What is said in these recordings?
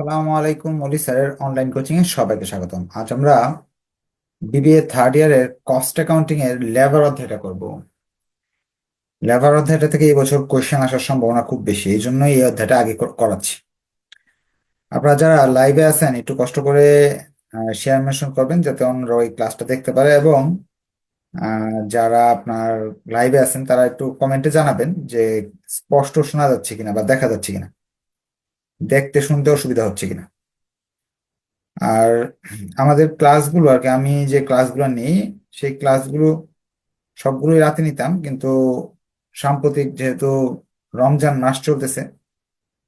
সালামু আলাইকুম মলি স্যারের অনলাইন কোচিং এ সবাইকে স্বাগতম। আজ আমরা বিবিএ থার্ড ইয়ারের কস্ট অ্যাকাউন্টিং এর লেবার অধ্যায়টা করব। লেবার অধ্যায়টা থেকে এই বছর কোয়েশ্চেন আসার সম্ভাবনা খুব বেশি, এই জন্যই এই অধ্যায়টা আগে করাচ্ছি। আপনারা যারা লাইভে আছেন, একটু কষ্ট করে শেয়ার মেনশন করবেন, যাতে অন্যরা ওই ক্লাসটা দেখতে পারে এবং যারা আপনার লাইভে আছেন, তারা একটু কমেন্টে জানাবেন যে স্পষ্ট শোনা যাচ্ছে কিনা বা দেখা যাচ্ছে কিনা। দেখতে শুনতে অসুবিধা হচ্ছে কিনা। আর আমাদের ক্লাসগুলো আর কি, আমি যে ক্লাসগুলো নিই, সেই ক্লাসগুলো সবগুলোই রাতে নিতাম, কিন্তু সাম্প্রতিক যেহেতু রমজান মাস চলতেছে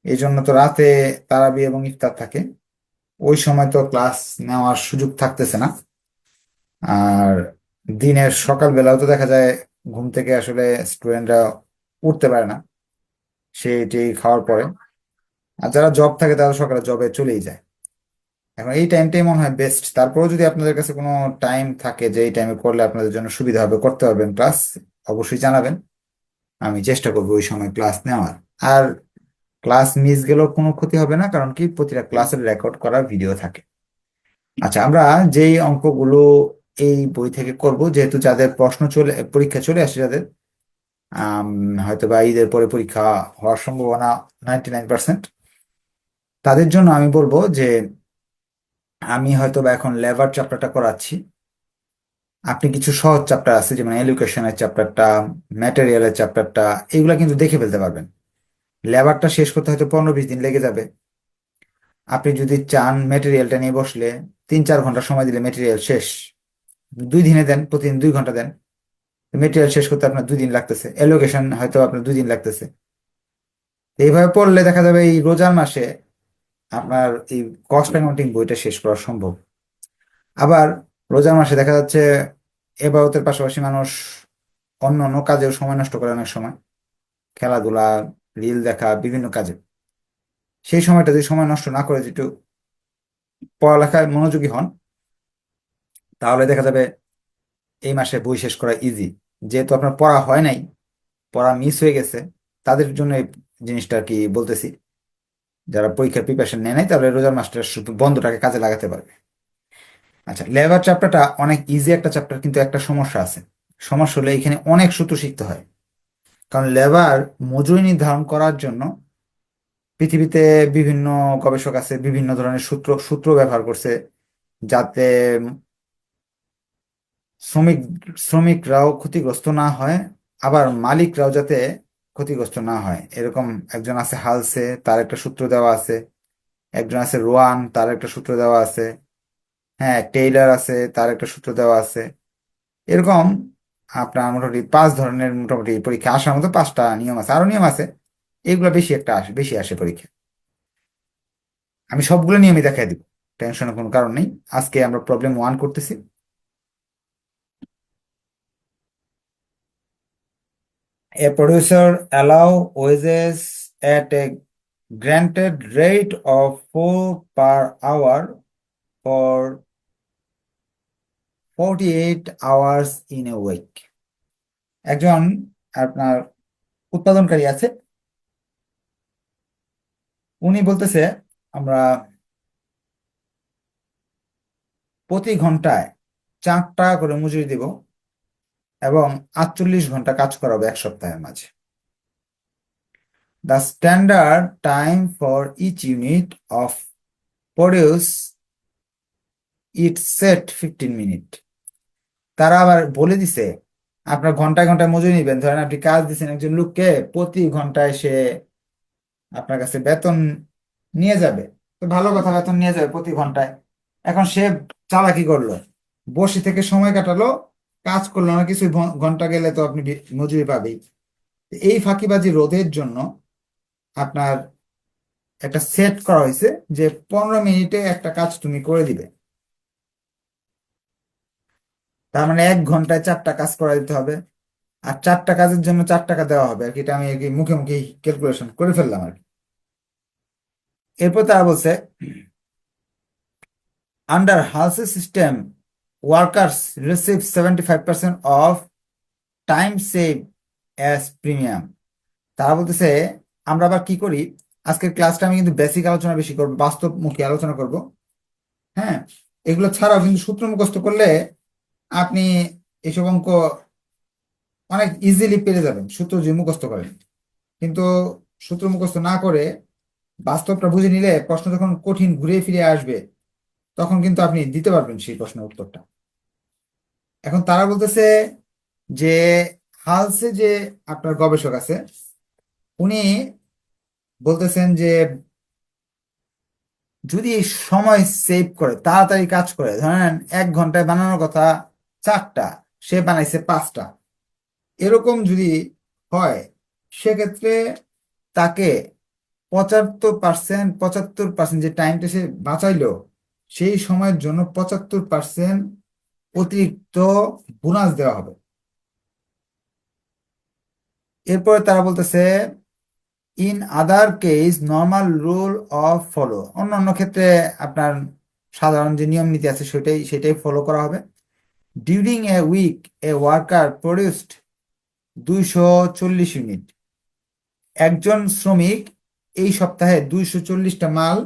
এই জন্য তো রাতে তারাবি এবং ইফতার থাকে। ওই সময় তো ক্লাস নেওয়ার সুযোগ থাকতেছে না। আর দিনের সকালবেলাও তো দেখা যায় ঘুম থেকে আসলে স্টুডেন্টরা উঠতে পারে না সেটি খাওয়ার পরে। আর যারা জব থাকে তারা সকালে জবে চলেই যায়। এখন এই টাইমটাই মনে হয় বেস্ট তারপরেও যদি আপনাদের কাছে কোনো টাইম থাকে যে এই টাইমে করলে আপনাদের জন্য সুবিধা হবে, করতে পারবেন। ক্লাস অবশ্যই জানাবেন। আমি চেষ্টা করব ওই সময় ক্লাস নেওয়ার। আর ক্লাস মিস গেলেও কোনো ক্ষতি হবে না, কারণ কি? প্রতিটা ক্লাসের রেকর্ড করা ভিডিও থাকে। আচ্ছা আমরা যেই অঙ্কগুলো এই বই থেকে করব, যেহেতু যাদের প্রশ্ন চলে, পরীক্ষা চলে আসে যাদের হয়তো বা ঈদের পরে পরীক্ষা হওয়ার সম্ভাবনা নাইনটি নাইন পার্সেন্ট তাদের জন্য আমি বলব যে, আমি হয়তো বা এখন লেবার চ্যাপ্টারটা করাচ্ছি। আপনি কিছু সহজ চ্যাপ্টার আছে, যেমন এডুকেশনের চ্যাপ্টারটা, ম্যাটেরিয়ালের চ্যাপ্টারটা, এগুলা কিন্তু দেখে ফেলতে পারবেন। লেবারটা শেষ করতে হয়তো পনেরো বিশ দিন লেগে যাবে। আপনি যদি চান ম্যাটেরিয়ালটা নিয়ে বসলে তিন চার ঘণ্টা সময় দিলে ম্যাটেরিয়াল শেষ। দুই দিনে দেন, প্রতিদিন দুই ঘণ্টা দেন। ম্যাটেরিয়াল শেষ করতে আপনার দুই দিন লাগতেছে। এলোকেশন হয়তো আপনার দুই দিন লাগতেছে। এইভাবে পড়লে দেখা যাবে এই রোজার মাসে আপনার এই কস্ট অ্যাকাউন্টিং বইটা শেষ করা সম্ভব। আবার রোজার মাসে দেখা যাচ্ছে এবাদতের পাশাপাশি মানুষ অন্য অন্য কাজেও সময় নষ্ট করে অনেক সময়। খেলাধুলা, রিল দেখা, বিভিন্ন কাজে। সেই সময়টা যদি সময় নষ্ট না করে একটু পড়ালেখায় মনোযোগী হন, তাহলে দেখা যাবে এই মাসে বই শেষ করা ইজি যেহেতু আপনার পড়া হয় নাই, পড়া মিস হয়ে গেছে, তাদের জন্য এই জিনিসটা কি বলতেছি। যারা পরীক্ষার প্রিপারেশন নেয় নাই, তাহলে রোজার মাসটা বন্ধটাকে কাজে লাগাতে পারবে। আচ্ছা লেবার চ্যাপ্টারটা অনেক ইজি একটা চ্যাপ্টার কিন্তু একটা সমস্যা আছে। সমস্যা হলে এখানে অনেক সূত্র শিখতে হয়। কারণ লেবার মজুরি নির্ধারণ করার জন্য পৃথিবীতে বিভিন্ন গবেষক আছে, বিভিন্ন ধরনের সূত্র সূত্র ব্যবহার করছে, যাতে শ্রমিক, শ্রমিকরাও ক্ষতিগ্রস্ত না হয়, আবার মালিকরাও যাতে ক্ষতিগ্রস্ত না হয়। এরকম একজন আছে হালসে, তার একটা সূত্র দেওয়া আছে। একজন আছে রোয়ান, তার একটা সূত্র দেওয়া আছে। হ্যাঁ টেইলার আছে, তার একটা সূত্র দেওয়া আছে। এরকম আপনার মোটামুটি পাঁচ ধরনের মোটামুটি পরীক্ষা আসার মতো পাঁচটা নিয়ম আছে। আরও নিয়ম আছে, এগুলো বেশি একটা আসে, বেশি আসে পরীক্ষা। আমি সবগুলো নিয়মই দেখাই দিব, টেনশনের কোনো কারণ নেই। আজকে আমরা প্রবলেম ওয়ান করতেছি। A producer allow wages at a granted rate of 4 per hour for 48 hours in a week. একজন আপনার উৎপাদনকারী আছে উনি বলতেছে আমরা প্রতি ঘন্টায় চার টাকা করে মজুরি দিব এবং আটচল্লিশ ঘণ্টা কাজ করাবো এক সপ্তাহের মাঝে। The standard time for each unit of produce it set 15 minute তারা আবার বলে দিছে, আপনার ঘন্টায় ঘন্টায় মজুরি নিবেন। ধরেন আপনি কাজ দিচ্ছেন একজন লোককে, প্রতি ঘন্টায় সে আপনার কাছে বেতন নিয়ে যাবে। তো ভালো কথা, বেতন নিয়ে যাবে প্রতি ঘন্টায়। এখন সে চালাকি করল, বসে থেকে সময় কাটালো কাজ করল না কিছু ঘণ্টা গেলে তো আপনি মজুরি পাবেই। এই ফাঁকিবাজি রোধের জন্য আপনার একটা সেট করা হয়েছে যে পনেরো মিনিটে একটা কাজ তুমি করে দিবে। তার মানে এক ঘন্টায় চারটা কাজ করা দিতে হবে আর চারটা কাজের জন্য চার টাকা দেওয়া হবে। আর কি এটা আমি মুখে মুখে ক্যালকুলেশন করে ফেললাম আর কি। এরপর তারা বলছে under Halsey system seventy five percent of time save as premium তারা বলতেছে, আমরা আবার কি করি? আজকের ক্লাসটা আমি কিন্তু বেসিক আলোচনা বেশি করব, বাস্তবমুখী আলোচনা করব। হ্যাঁ এগুলো ছাড়াও কিন্তু সূত্র মুখস্থ করলে আপনি এসব অঙ্ক অনেক ইজিলি পেরে যাবেন, সূত্র যে মুখস্থ করেন। কিন্তু সূত্র মুখস্থ না করে বাস্তবটা বুঝে নিলে প্রশ্ন যখন কঠিন ঘুরে ফিরে আসবে, তখন কিন্তু আপনি দিতে পারবেন সেই প্রশ্নের উত্তরটা। এখন তারা বলতেছে যে হালসে যে আপনার গবেষক আছে, উনি বলতেছেন যে যদি সময় সেভ করে, তাড়াতাড়ি কাজ করে, ধরেন এক ঘন্টায় বানানোর কথা চারটা, সে বানাইছে পাঁচটা। এরকম যদি হয়, সেক্ষেত্রে তাকে পঁচাত্তর পার্সেন্ট পঁচাত্তর পার্সেন্ট যে টাইমটা সে বাঁচাইলো, সেই সময়ের জন্য পঁচাত্তর পার্সেন্ট অতিরিক্ত বোনাস দেওয়া হবে। এরপরে তারা বলতেছে in other case normal rule of follow অন্য অন্য ক্ষেত্রে আপনার সাধারণ যে নিয়ম নীতি আছে সেটাই সেটাই ফলো করা হবে। During a week a worker produced দুইশো চল্লিশ ইউনিট একজন শ্রমিক এই সপ্তাহে দুইশো চল্লিশটা মাল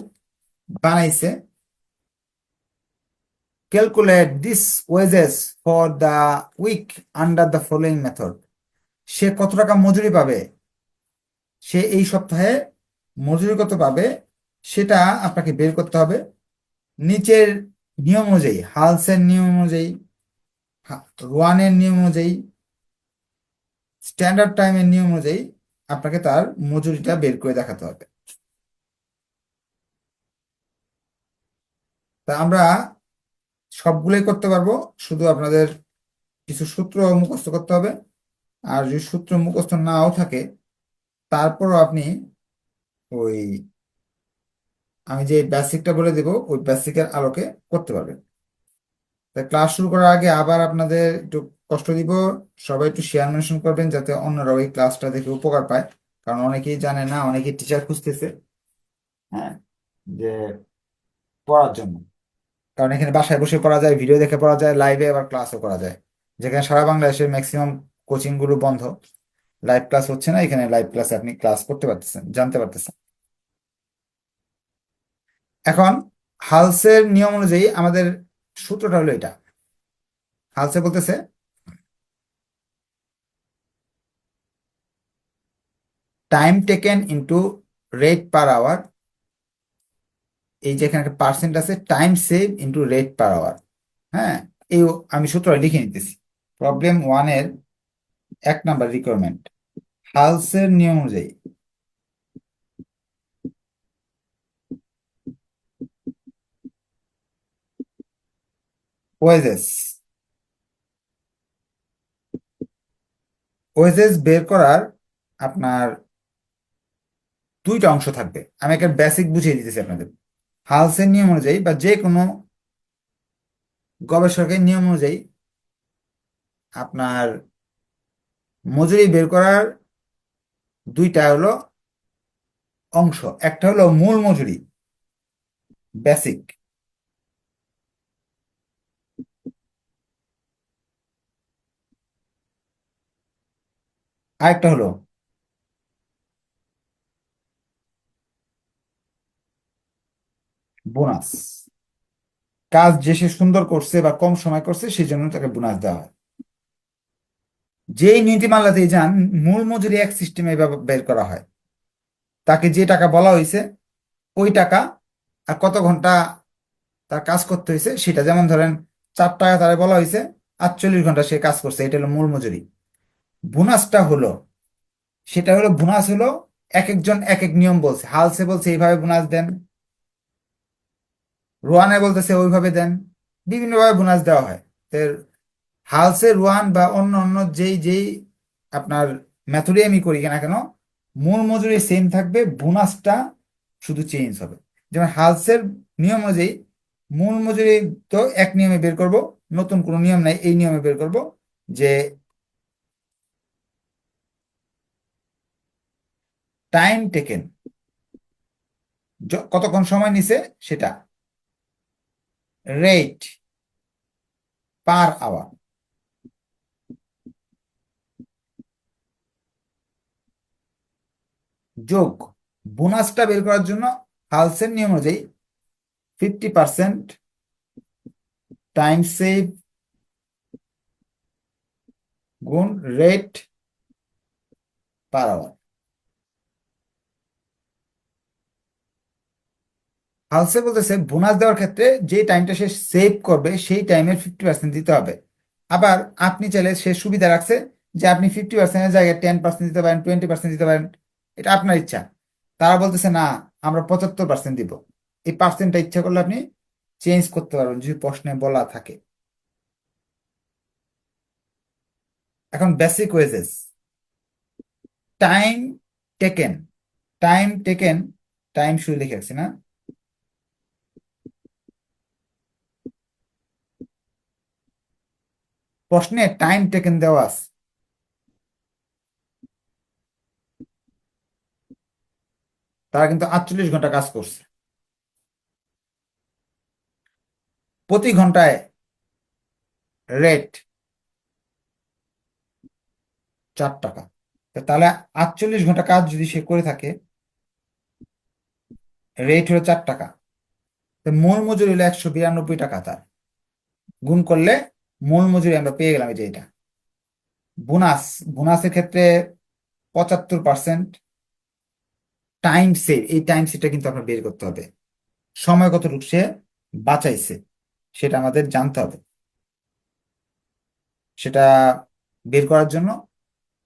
বানাইছে। Calculate this wages for the week under the following method সে কত টাকা মজুরি পাবে? সে এই সপ্তাহে মজুরি কত পাবে? সেটা আপনাকে বের করতে হবে। নিচের নিয়ম অনুযায়ী, হালসের নিয়ম অনুযায়ী ওয়ানের নিয়ম অনুযায়ী, স্ট্যান্ডার্ড টাইমের নিয়ম অনুযায়ী আপনাকে তার মজুরিটা বের করে দেখাতে হবে। তা আমরা সবগুলোই করতে পারব। শুধু আপনাদের কিছু সূত্র মুখস্থ করতে হবে। আর যদি সূত্র মুখস্থ নাও থাকে, তারপরও আপনি ওই আমি যে বেসিকটা বলে দেব, ওই বেসিকের আলোকে করতে পারবেন। ক্লাস শুরু করার আগে আবার আপনাদের একটু কষ্ট দিব। সবাই একটু শেয়ার মেনশন করবেন যাতে অন্যরাও এই ক্লাসটা দেখে উপকার পায়। কারণ অনেকেই জানে না, অনেকেই টিচার খুঁজতেছে হ্যাঁ যে পড়ার জন্য। কারণ এখানে বাসায় বসে পড়া যায় ভিডিও দেখে পড়া যায় লাইভে আবার ক্লাসও করা যায়। যেখানে সারা বাংলাদেশের ম্যাক্সিমাম কোচিংগুলো বন্ধ। লাইভ ক্লাস হচ্ছে না, এখানে লাইভ ক্লাসে আপনি ক্লাস করতে পারতেছেন, জানতে পারতেছেন। এখন, হালসের নিয়ম অনুযায়ী আমাদের সূত্রটা হলো এটা। হালসে বলতেছে time taken into rate per hour এই যে এখানে একটা পার্সেন্ট আছে time save into rate per hour হ্যাঁ এই আমি সূত্রটা লিখে নিতেছি। প্রবলেম ওয়ানের এক নাম্বার রিকোয়ারমেন্ট হালসের নিয়ম অনুযায়ী। ওয়েজেস ওয়েজেস বের করার আপনার দুইটা অংশ থাকবে। আমি একটা বেসিক বুঝিয়ে দিতেছি আপনাদের। হালসের নিয়ম অনুযায়ী বা যে কোনো গবেষকের নিয়ম অনুযায়ী আপনার মজুরি বের করার দুইটা হলো অংশ। একটা হলো মূল মজুরি বেসিক আরেকটা হলো বোনাস। কাজ যে সে সুন্দর করছে বা কম সময় করছে, সেই জন্য তাকে বোনাস দেওয়া হয়। যেই নীতিমালাতে যান, মূল মজুরি এক সিস্টেমে বের করা হয়। তাকে যে টাকা বলা হয়েছে ওই টাকা আর কত ঘণ্টা তার কাজ করতে হয়েছে সেটা যেমন ধরেন চার টাকা তারা বলা হয়েছে আটচল্লিশ ঘণ্টা সে কাজ করছে, এটা হলো মূল মজুরি। বোনাসটা হলো, সেটা হলো বোনাস হলো এক একজন এক এক নিয়ম বলছে। হালসে বলছে, এইভাবে বোনাস দেন। রোয়ানে বলতেছে ওইভাবে দেন। বিভিন্নভাবে বোনাস দেওয়া হয়। তো হালসে রোয়ান বা অন্য অন্য যেই যেই আপনার মেথডে আমি করি না কেন, মূল মজুরি সেম থাকবে, বোনাসটা শুধু চেঞ্জ হবে। যেমন হালসের নিয়ম অনুযায়ী মূল মজুরি তো এক নিয়মে বের করব, নতুন কোনো নিয়ম নাই, এই নিয়মে বের করব যে টাইম টেকেন কতক্ষণ সময় নিছে, সেটা। রেট পার আওয়ার যোগ বোনাসটা বের করার জন্য হালসের নিয়ম অনুযায়ী ফিফটি পার্সেন্ট টাইম সেভ গুণ রেট পার আওয়ার হালসে বলতেছে, বোনাস দেওয়ার ক্ষেত্রে যে টাইমটা সে সেভ করবে, সেই টাইমের ফিফটি পার্সেন্ট দিতে হবে। আবার আপনি চাইলে সে সুবিধা রাখছে যে আপনি ফিফটি পার্সেন্টের জায়গায় টেন পার্সেন্ট দিতে পারেন টোয়েন্টি পার্সেন্ট দিতে পারেন, এটা আপনার ইচ্ছা। তারা বলতেছে, না, আমরা পঁচাত্তর পার্সেন্ট দিব। এই পার্সেন্টটা ইচ্ছা করলে আপনি চেঞ্জ করতে পারবেন, যদি প্রশ্নে বলা থাকে। এখন basic wages time taken time taken time শুরু লিখে না? প্রশ্নে টাইম টেকেন দেওয়া আছে। তারা কিন্তু আটচল্লিশ ঘণ্টা কাজ করছে। প্রতি ঘন্টায় রেট চার টাকা। তাহলে আটচল্লিশ ঘণ্টা কাজ যদি সে করে থাকে রেট হলো চার টাকা। মূল মজুরি হলো একশো বিরানব্বই টাকা তার। গুণ করলে মূল মজুরি আমরা পেয়ে গেলাম এই যে এটা। বোনাস, বোনাসের ক্ষেত্রে পঁচাত্তর পার্সেন্ট টাইম সেভ এই টাইম সেভটা কিন্তু আপনার বের করতে হবে। সময় কতটুকু সে বাঁচাইছে, সেটা আমাদের জানতে হবে। সেটা বের করার জন্য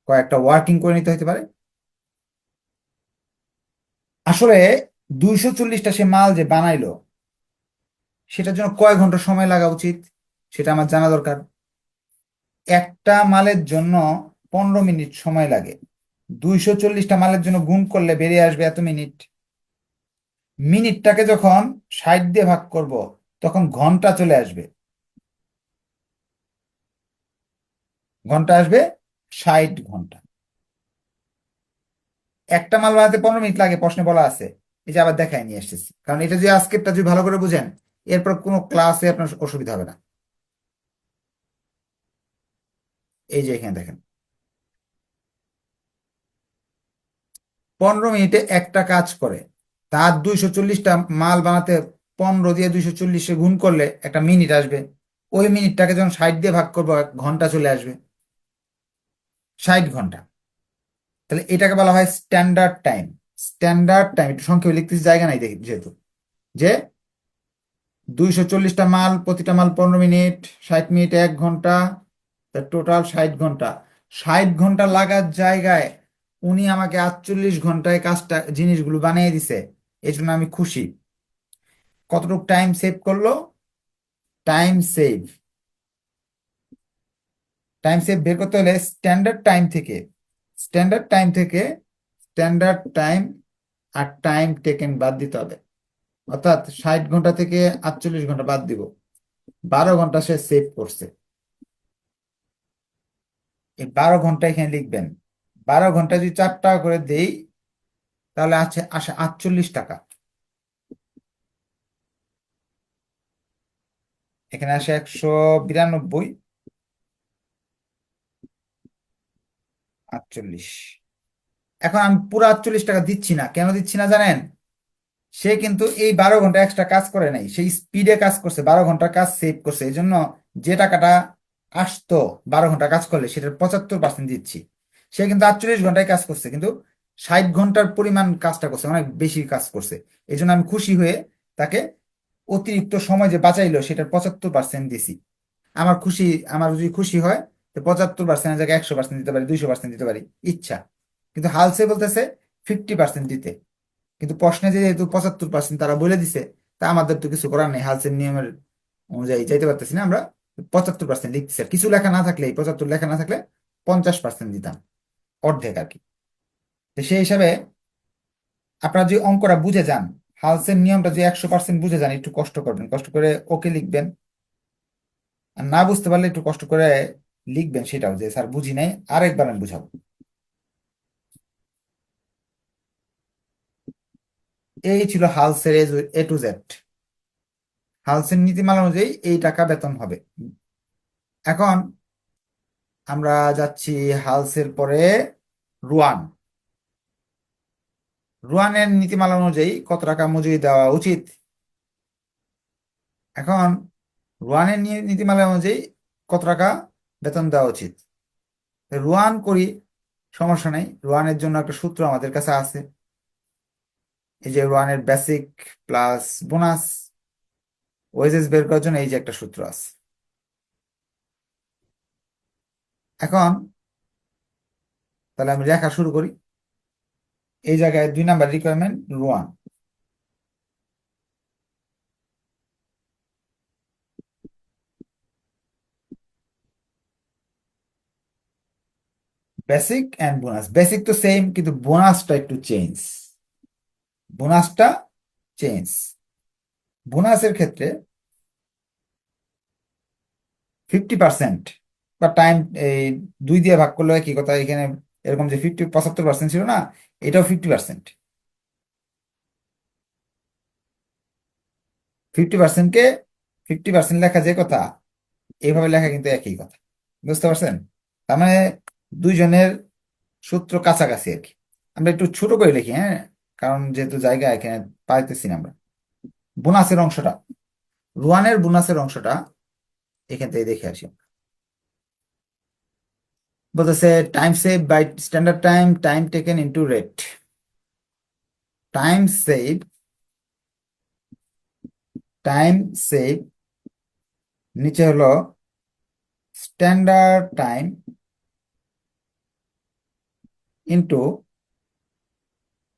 কয়েকটা ওয়ার্কিং করে নিতে হতে পারে। আসলে দুইশো চল্লিশটা সে মাল যে বানাইলো, সেটার জন্য কয় ঘণ্টা সময় লাগা উচিত। সেটা আমার জানা দরকার। একটা মালের জন্য পনেরো মিনিট সময় লাগে। দুইশো চল্লিশটা মালের জন্য গুণ করলে বেরিয়ে আসবে এত মিনিট। মিনিটটাকে যখন ষাট দিয়ে ভাগ করব, তখন ঘণ্টা চলে আসবে। ঘণ্টা আসবে ষাট ঘণ্টা। একটা মাল বানাতে পনেরো মিনিট লাগে, প্রশ্নে বলা আছে। এই যে আবার দেখায় নিয়ে এসেছি। কারণ এটা যদি আজকেরটা যদি ভালো করে বুঝেন, এরপর কোনো ক্লাসে আপনার অসুবিধা হবে না। এই যে এখানে দেখেন। পনেরো মিনিটে একটা কাজ করে। তার দুইশো চল্লিশটা মাল বানাতে পনেরো দিয়ে দুইশো চল্লিশে গুণ করলে একটা মিনিট আসবে। ওই মিনিটটাকে যখন ষাট দিয়ে ভাগ করব ঘণ্টা চলে আসবে। ষাট ঘণ্টা। তাহলে এটাকে বলা হয় স্ট্যান্ডার্ড টাইম স্ট্যান্ডার্ড টাইম একটু সংক্ষেপে লিখতেছি, জায়গা নাই দেখি, যেহেতু। যে দুইশো চল্লিশটা মাল, প্রতিটা মাল পনেরো মিনিট, ষাট মিনিট, এক ঘণ্টা টোটাল ষাট ঘণ্টা। ষাট ঘণ্টা লাগার জায়গায় উনি আমাকে আটচল্লিশ ঘন্টায় কাজটা, জিনিসগুলো বানিয়ে দিছে। এই জন্য আমি খুশি। কতটুকু টাইম সেভ করল? টাইম সেভ টাইম সেভ বের করতে হলে স্ট্যান্ডার্ড টাইম থেকে স্ট্যান্ডার্ড টাইম থেকে স্ট্যান্ডার্ড টাইম আর টাইম টেকেন বাদ দিতে হবে। অর্থাৎ ষাট ঘণ্টা থেকে আটচল্লিশ ঘণ্টা বাদ দিব। বারো ঘণ্টা সে সেভ করছে। এই বারো ঘণ্টা এখানে লিখবেন। বারো ঘণ্টা যদি চার টাকা করে দেই, তাহলে আছে আসে আটচল্লিশ টাকা। এখানে আসে একশো বিরানব্বই। আটচল্লিশ। এখন আমি পুরো আটচল্লিশ টাকা দিচ্ছি না। কেন দিচ্ছি না জানেন? সে কিন্তু এই বারো ঘণ্টা এক্সট্রা কাজ করে নাই। সেই স্পিডে কাজ করছে, বারো ঘণ্টার কাজ সেভ করছে। এই জন্য যে টাকাটা আসতো, বারো ঘণ্টা কাজ করলে, সেটার পঁচাত্তর পার্সেন্ট দিচ্ছি। সে কিন্তু আটচল্লিশ ঘন্টায় কাজ করছে, কিন্তু ষাট ঘণ্টার পরিমাণ কাজটা করছে, অনেক বেশি কাজ করছে। এই জন্য আমি খুশি হয়ে তাকে অতিরিক্ত সময় যে বাঁচাইলো, সেটার পঁচাত্তর পার্সেন্ট দিছি। আমার খুশি, আমার যদি খুশি হয়, তো পঁচাত্তর পার্সেন্টের জায়গায় একশো পার্সেন্ট দিতে পারি, দুইশো পার্সেন্ট দিতে পারি, ইচ্ছা। কিন্তু হালসে বলতেছে ফিফটি পার্সেন্ট দিতে। কিন্তু প্রশ্নে যেহেতু পঁচাত্তর পার্সেন্ট তারা বলে দিছে, তা আমাদের তো কিছু করার নেই, হালসের নিয়মের অনুযায়ী, যাইতে পারতেছি না আমরা। পঁচাত্তর পার্সেন্ট লিখতেছি কিছু লেখা না থাকলে পঁচাত্তর লেখা না থাকলে পঞ্চাশ পার্সেন্ট দিতাম। অর্ধেক আর কি। সেই হিসাবে আপনারা যে অঙ্কটা বুঝে যান, হালসের নিয়মটা যে একশো পার্সেন্ট বুঝে যান, একটু কষ্ট করবেন। কষ্ট করে ওকে লিখবেন। আর না বুঝতে পারলে একটু কষ্ট করে লিখবেন সেটাও যে স্যার বুঝি নাই, আরেকবার আমি বুঝাবো। এই ছিল হালসের এ টু জেড হালসের নীতিমালা অনুযায়ী এই টাকা বেতন হবে। এখন আমরা যাচ্ছি হালসের পরে রুয়ান। রুয়ানের নীতিমালা অনুযায়ী কত টাকা মজুরি দেওয়া উচিত? এখন রুয়ানের নীতিমালা অনুযায়ী কত টাকা বেতন দেওয়া উচিত? রুয়ান করি, সমস্যা নেই, রুয়ানের জন্য একটা সূত্র আমাদের কাছে আছে। এই যে রুয়ানের বেসিক প্লাস বোনাস ওয়েজেস বের করার জন্য এই যে একটা সূত্র আছে। এখন তাহলে আমি লেখা শুরু করি। এই জায়গায় দুই number requirement Rowan basic and bonus basic তো সেম কিন্তু বোনাসটা একটু চেঞ্জ বোনাসটা চেঞ্জ বোনাসের ক্ষেত্রে ফিফটি পার্সেন্ট বা টাইম এই দুই দিয়ে ভাগ করলে কি কথা? এখানে এরকম যে ফিফটি পঁচাত্তর পার্সেন্ট ছিল না, এটাও ফিফটি পার্সেন্ট ফিফটি পার্সেন্টকে ফিফটি পার্সেন্ট লেখা যে কথা এইভাবে লেখা কিন্তু একই কথা। বুঝতে পারছেন? তার মানে দুইজনের সূত্র কাছাকাছি আর কি। আমরা একটু ছোট করে লিখি হ্যাঁ? কারণ যেহেতু জায়গা এখানে পাইতেছি না আমরা। বোনাসের অংশটা, রুয়ানের বোনাসের অংশটা এখান থেকে দেখে আসি বলতেছে time save by standard time time taken into rate time save time save নিচে হলো standard time into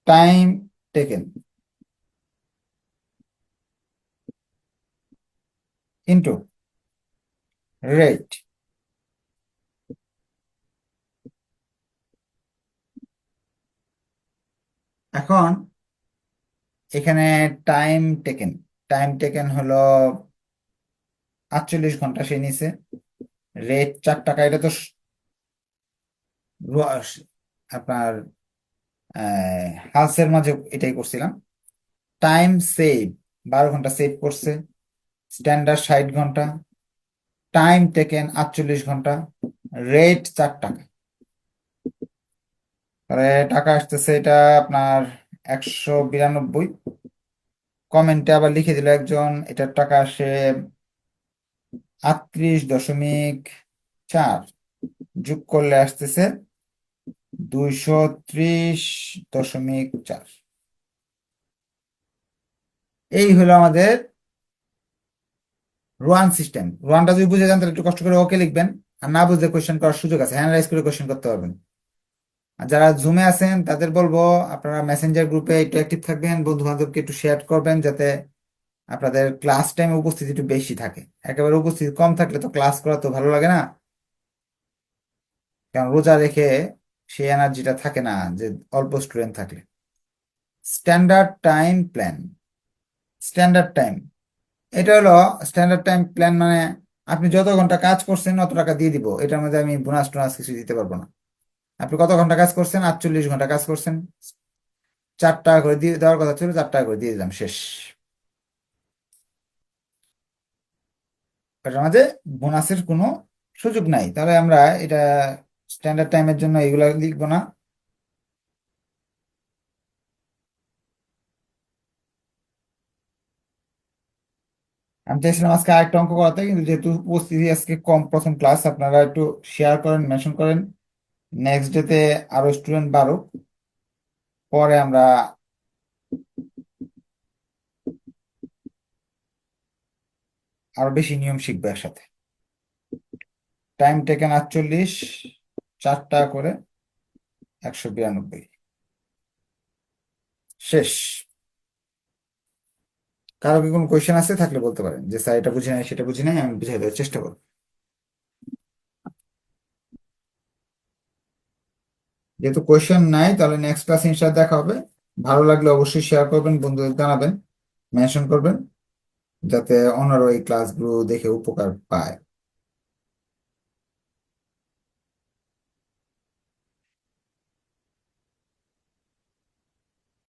time taken into rate এখন এখানে টাইম টেকেন টাইম টেকেন হলো আটচল্লিশ ঘণ্টা সে নিছে। রেট চার টাকা, এটা তো আপনার হালসের মাঝে এটাই করছিলাম। টাইম সেভ বারো ঘণ্টা সেভ করছে। স্ট্যান্ডার্ড ষাট ঘণ্টা টাইম টেকেন আটচল্লিশ ঘণ্টা রেট চার টাকা। টাকা আসতেছে এটা আপনার একশো বিরানব্বই। কমেন্টে আবার লিখে দিল একজন, এটার টাকা আসে আটত্রিশ দশমিক চার। যোগ করলে আসতেছে দুইশো ত্রিশ দশমিক চার। এই হলো আমাদের রোয়ান সিস্টেম রোয়ানটা যদি বুঝে যান, তাহলে একটু কষ্ট করে ওকে লিখবেন। আর না বুঝলে কোয়েশ্চেন করার সুযোগ আছে। হ্যান্ড রাইজ করে কোয়েশ্চেন করতে পারবেন। আর যারা জুমে আছেন, তাদের বলব, আপনারা মেসেঞ্জার গ্রুপে একটু অ্যাক্টিভ থাকবেন। বন্ধু বান্ধবকে একটু শেয়ার করবেন, যাতে আপনাদের ক্লাস টাইমে উপস্থিতি একটু বেশি থাকে। একেবারে উপস্থিতি কম থাকলে তো ক্লাস করা তো ভালো লাগে না। কারণ রোজা রেখে সেই এনার্জিটা থাকে না, যে অল্প স্টুডেন্ট থাকলে। Standard time plan standard time এটা হলো স্ট্যান্ডার্ড টাইম প্ল্যান মানে আপনি যত ঘণ্টা কাজ করছেন অত টাকা দিয়ে দিব। এটার মধ্যে আমি বোনাস টোনাস কিছু দিতে পারব না। আপনি কত ঘণ্টা কাজ করছেন? আটচল্লিশ ঘণ্টা কাজ করছেন। চার টাকা করে দিয়ে দেওয়ার কথা ছিল, চার টাকা করে দিয়ে দিলাম, শেষ। এটার মাঝে বোনাসের কোনো সুযোগ নাই। তাহলে আমরা এটা স্ট্যান্ডার্ড টাইমের জন্য এগুলা লিখব না। আমি চাইছিলাম আজকে আরেকটা অঙ্ক করাতে, কিন্তু যেহেতু উপস্থিতি আজকে কম, প্রথম ক্লাস আপনারা একটু শেয়ার করেন মেনশন করেন। নেক্সট ডেতে আরও স্টুডেন্ট বাড়ুক। পরে আমরা আরও বেশি নিয়ম শিখব একসাথে। টাইম টেকেন আটচল্লিশ, চার টাকা করে একশো বিরানব্বই। শেষ। কারও কি কোনো কোয়েশ্চেন আছে? থাকলে বলতে পারেন। যে, স্যার, এটা বুঝি নাই, সেটা বুঝি নাই, আমি বুঝাই দেওয়ার চেষ্টা করব। যেহেতু কোয়েশ্চেন নাই, তাহলে নেক্সট ক্লাস ইনশাআল্লাহ দেখা হবে। ভালো লাগলে অবশ্যই শেয়ার করবেন, বন্ধুদের জানাবেন মেনশন করবেন, যাতে অন্যরা এই ক্লাসগুলো দেখে উপকার পায়।